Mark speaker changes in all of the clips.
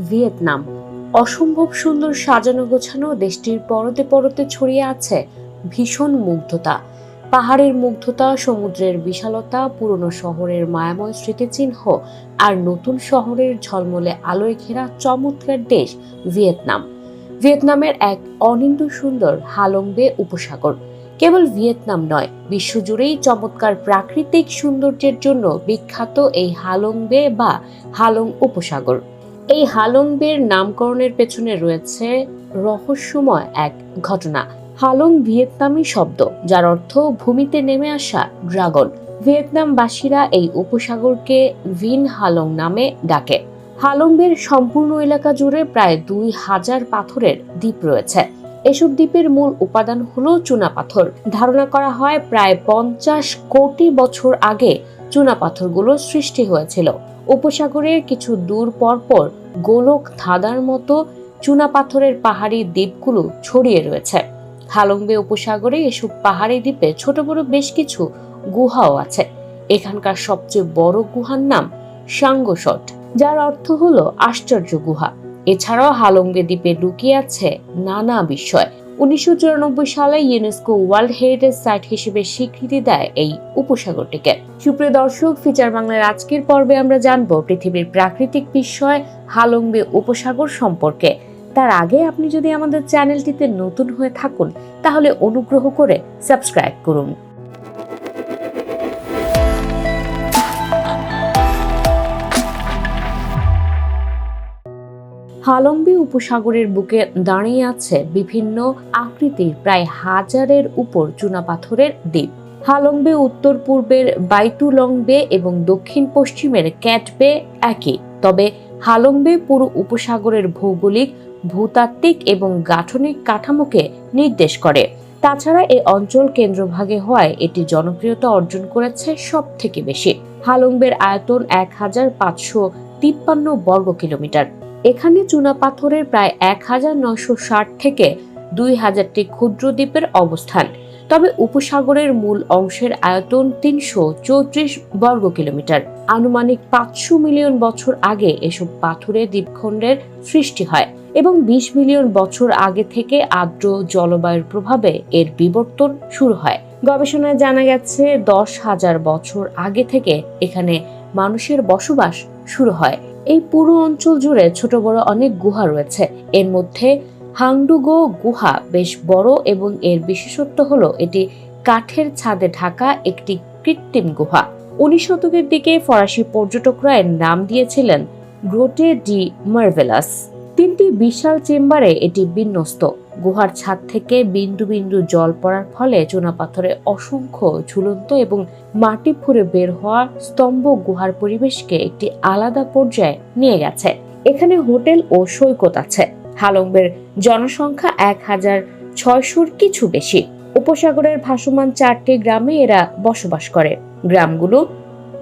Speaker 1: Vietnam. অসম্ভব সুন্দর সাজানো গোছানো দেশটির পরতে পরতে ছড়িয়ে আছে ভীষণ মুগ্ধতা। পাহাড়ের মুগ্ধতা, সমুদ্রের বিশালতা, পুরনো শহরের মায়াময় স্মৃতিচিহ্ন আর নতুন শহরের ঝলমলে আলোয় ঘেরা চমৎকার দেশ ভিয়েতনাম। ভিয়েতনামের এক অনিন্দ সুন্দর হালংবে উপসাগর। কেবল ভিয়েতনাম নয়, বিশ্বজুড়েই চমৎকার প্রাকৃতিক সৌন্দর্যের জন্য বিখ্যাত এই হালংবে বা হালং উপসাগর। এই হালংবের নামকরণের পেছনে রয়েছে রহস্যময় এক ঘটনা। হালং ভিয়েতনামি শব্দ, যার অর্থ ভূমিতে নেমে আসা ড্রাগন। ভিয়েতনামবাসীরা এই উপসাগরকে ভিন হালং নামে ডাকে। হালংবের সম্পূর্ণ এলাকা জুড়ে প্রায় দুই হাজার পাথরের দ্বীপ রয়েছে। এসব দ্বীপের মূল উপাদান হলো চুনাপাথর ধারণা করা হয় প্রায় পঞ্চাশ কোটি বছর আগে চুনাপাথরগুলো সৃষ্টি হয়েছিল। উপসাগরের কিছু দূর পরপর গোলক ধাঁধার মতো চুনাপাথরের পাহাড়ি দ্বীপগুলো ছড়িয়ে রয়েছে। হালংবে উপসাগরে এসব পাহাড়ি দ্বীপে ছোট বড় বেশ কিছু গুহাও আছে। এখানকার সবচেয়ে বড় গুহার নাম সাঙ্গসট, যার অর্থ হলো আশ্চর্য গুহা। এছাড়াও হালংবে দ্বীপে লুকিয়ে আছে নানা বিষয়। উনিশশো চুরানব্বই সালে ইউনেস্কো ওয়ার্ল্ড হেরিটেজ সাইট হিসেবে স্বীকৃতি দেয় এই উপসাগরটিকে। সুপ্রিয় দর্শক, ফিচার বাংলার আজকের পর্বে আমরা জানব পৃথিবীর প্রাকৃতিক বিস্ময় হালংবে উপসাগর সম্পর্কে। তার আগে আপনি যদি আমাদের চ্যানেলটিতে নতুন হয়ে থাকুন, তাহলে অনুগ্রহ করে সাবস্ক্রাইব করুন। হালম্বি উপসাগরের বুকে দাঁড়িয়ে আছে বিভিন্ন আকৃতির প্রায় হাজারের উপর চুনাপাথরের দ্বীপ। হালংবে, উত্তর পূর্বের বাইতুলং বে এবং দক্ষিণ পশ্চিমের ক্যাট বে একই। তবে হালংবে পুরো উপসাগরের ভৌগোলিক, ভূতাত্ত্বিক এবং গাঠনিক কাঠামোকে নির্দেশ করে। তাছাড়া এই অঞ্চল কেন্দ্রভাগে হওয়ায় এটি জনপ্রিয়তা অর্জন করেছে সব থেকে বেশি। হালংবের আয়তন এক হাজার পাঁচশো তিপ্পান্ন বর্গ কিলোমিটার। এখানে চুনাপাথরের প্রায় এক হাজার নয়শো ষাট থেকে দুই হাজারটি ক্ষুদ্র দ্বীপের অবস্থান। তবে উপসাগরের মূল অংশের আয়তন তিনশো চৌত্রিশ বর্গ কিলোমিটার। আনুমানিক পাঁচশো মিলিয়ন বছর আগে এসব পাথরের দ্বীপখণ্ডের সৃষ্টি হয় এবং বিশ মিলিয়ন বছর আগে থেকে আর্দ্র জলবায়ুর প্রভাবে এর বিবর্তন শুরু হয়। গবেষণায় জানা গেছে, দশ হাজার বছর আগে থেকে এখানে মানুষের বসবাস শুরু হয়। এই পুরো অঞ্চল জুড়ে ছোট বড় অনেক গুহা রয়েছে। এর মধ্যে হাংডুগো গুহা বেশ বড় এবং এর বিশেষত্ব হল এটি কাঠের ছাদে ঢাকা একটি কৃত্রিম গুহা। উনিশ শতকের দিকে ফরাসি পর্যটকরা এর নাম দিয়েছিলেন গ্রোটে ডি মার্ভেলাস। তিনটি বিশাল চেম্বারে এটি বিন্যস্ত। গুহার ছাদ থেকে বিন্দু বিন্দু জল পড়ার ফলে চুনাপাথরে অসংখ্য ঝুলন্ত এবং মাটি ফুঁড়ে বের হওয়া স্তম্ভ গুহার পরিবেশকে একটি আলাদা পর্যায়ে নিয়ে গেছে। এখানে হোটেল ও সৈকত আছে। হালংবের জনসংখ্যা এক হাজার ছয়শোর কিছু বেশি। উপসাগরের ভাসমান চারটি গ্রামে এরা বসবাস করে। গ্রামগুলো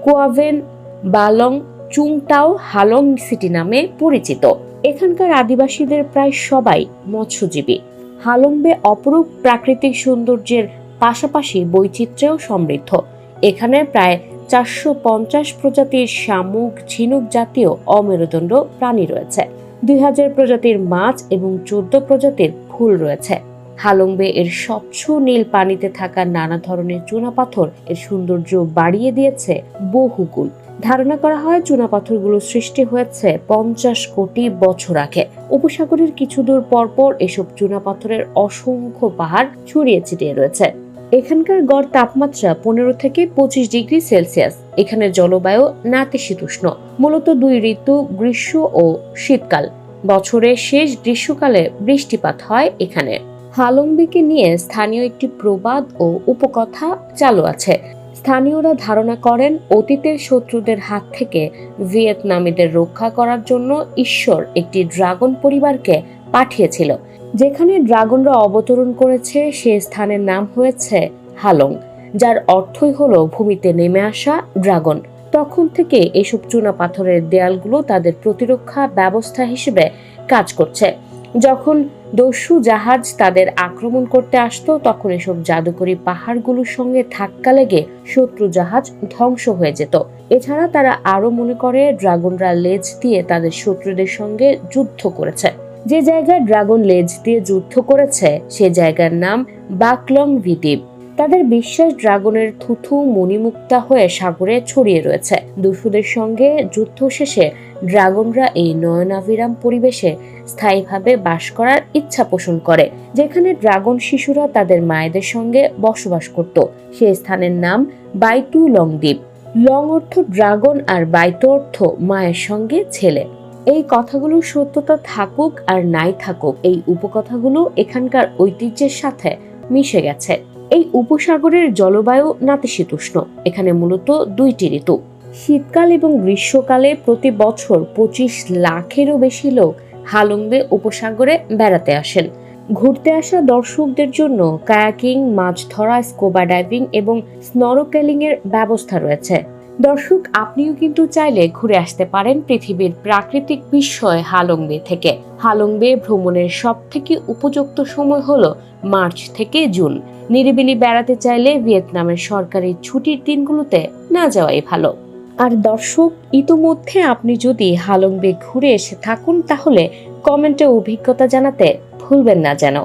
Speaker 1: কুয়াভেন, বালং, চুংটাও, হালং সিটি নামে পরিচিত। এখানকার আদিবাসীদের প্রায় সবাই মৎস্যজীবী। হালংবে অপরূপ প্রাকৃতিক সৌন্দর্যের পাশাপাশি বৈচিত্র্যেও সমৃদ্ধ। এখানে প্রায় চারশো পঞ্চাশ প্রজাতির শামুক, ঝিনুক জাতীয় অমেরুদণ্ড প্রাণী রয়েছে। দুই হাজার প্রজাতির মাছ এবং চোদ্দ প্রজাতির ফুল রয়েছে। হালংবে এর স্বচ্ছ নীল পানিতে থাকা নানা ধরনের চুনাপাথর এর সৌন্দর্য বাড়িয়ে দিয়েছে বহুগুণ। ধারণা করা হয় চুনাপাথরগুলো সৃষ্টি হয়েছে পঞ্চাশ কোটি বছর আগে। উপসাগরের কিছু দূর পরপর এসব চুনাপাথরের অসংখ্য পাহাড় ছড়িয়ে ছিটিয়ে রয়েছে। এখানকার গড় তাপমাত্রা পনেরো থেকে পঁচিশ ডিগ্রি সেলসিয়াস। এখানে জলবায়ু নাতিশীতোষ্ণ। মূলত দুই ঋতু, গ্রীষ্ম ও শীতকাল। বছরের শেষ গ্রীষ্মকালে বৃষ্টিপাত হয় এখানে। হালংবিকে নিয়ে স্থানীয় একটি প্রবাদ ও উপকথা চালু আছে। স্থানীয়রা ধারণা করেন, অতীতের শত্রুদের হাত থেকে ভিয়েতনামীদের রক্ষা করার জন্য ঈশ্বর একটি ড্রাগন পরিবারকে পাঠিয়েছিল। যেখানে ড্রাগনরা অবতরণ করেছে, সে স্থানের নাম হয়েছে হালং, যার অর্থই হলো ভূমিতে নেমে আসা ড্রাগন। তখন থেকে এসব চুনা পাথরের দেয়ালগুলো তাদের প্রতিরক্ষা ব্যবস্থা হিসেবে কাজ করছে। যখন দস্যু জাহাজ তাদের আক্রমণ করতে আসতো, তখন এসব জাদুকরী পাহাড়গুলোর সঙ্গে ধাক্কা লেগে শত্রু জাহাজ ধ্বংস হয়ে যেত। এছাড়া তারা আরও মনে করে, ড্রাগনরা লেজ দিয়ে তাদের শত্রুদের সঙ্গে যুদ্ধ করেছে। যে জায়গায় ড্রাগন লেজ দিয়ে যুদ্ধ করেছে, সে জায়গার নাম বাকলং দ্বীপ তাদের বিশ্বাস ড্রাগনের থুথু মণিমুক্তা হয়ে সাগরে ছড়িয়ে রয়েছে। দস্যুদের সঙ্গে যুদ্ধ শেষে ড্রাগনরা এই নয়নাভিরাম পরিবেশে স্থায়ীভাবে বাস করার ইচ্ছা পোষণ করে, যেখানে ড্রাগন শিশুরা তাদের মায়েদের সঙ্গে বসবাস করত। সেই স্থানের নাম বাইতু লং দ্বীপ। লং অর্থ ড্রাগন আর বাইতু অর্থ মায়ের সঙ্গে ছেলে। এই কথাগুলোর সত্যতা থাকুক আর নাই থাকুক, এই উপকথাগুলো এখানকার ঐতিহ্যের সাথে মিশে গেছে। এই উপসাগরের জলবায়ু নাতিশীতোষ্ণ, এখানে মূলত দুইটি ঋতু। শীতকাল এবং গ্রীষ্মকালে প্রতি বছর পঁচিশ লাখেরও বেশি লোক হালুংবে উপসাগরে বেড়াতে আসেন। ঘুরতে আসা দর্শকদের জন্য কায়াকিং, মাছ ধরা, স্কুবা ডাইভিং এবং স্নরকেলিং এর ব্যবস্থা রয়েছে। দর্শক, আপনিও কিন্তু চাইলে ঘুরে আসতে পারেন পৃথিবীর প্রাকৃতিক বিস্ময় হালংবে থেকে। হালংবে ভ্রমণের সব থেকে উপযুক্ত সময় হলো মার্চ থেকে জুন। নিরিবিলি বেড়াতে চাইলে ভিয়েতনামের সরকারি ছুটির দিনগুলোতে না যাওয়াই ভালো। আর দর্শক, ইতোমধ্যে আপনি যদি হালংবে ঘুরে এসে থাকুন, তাহলে কমেন্টে অভিজ্ঞতা জানাতে ভুলবেন না যেন।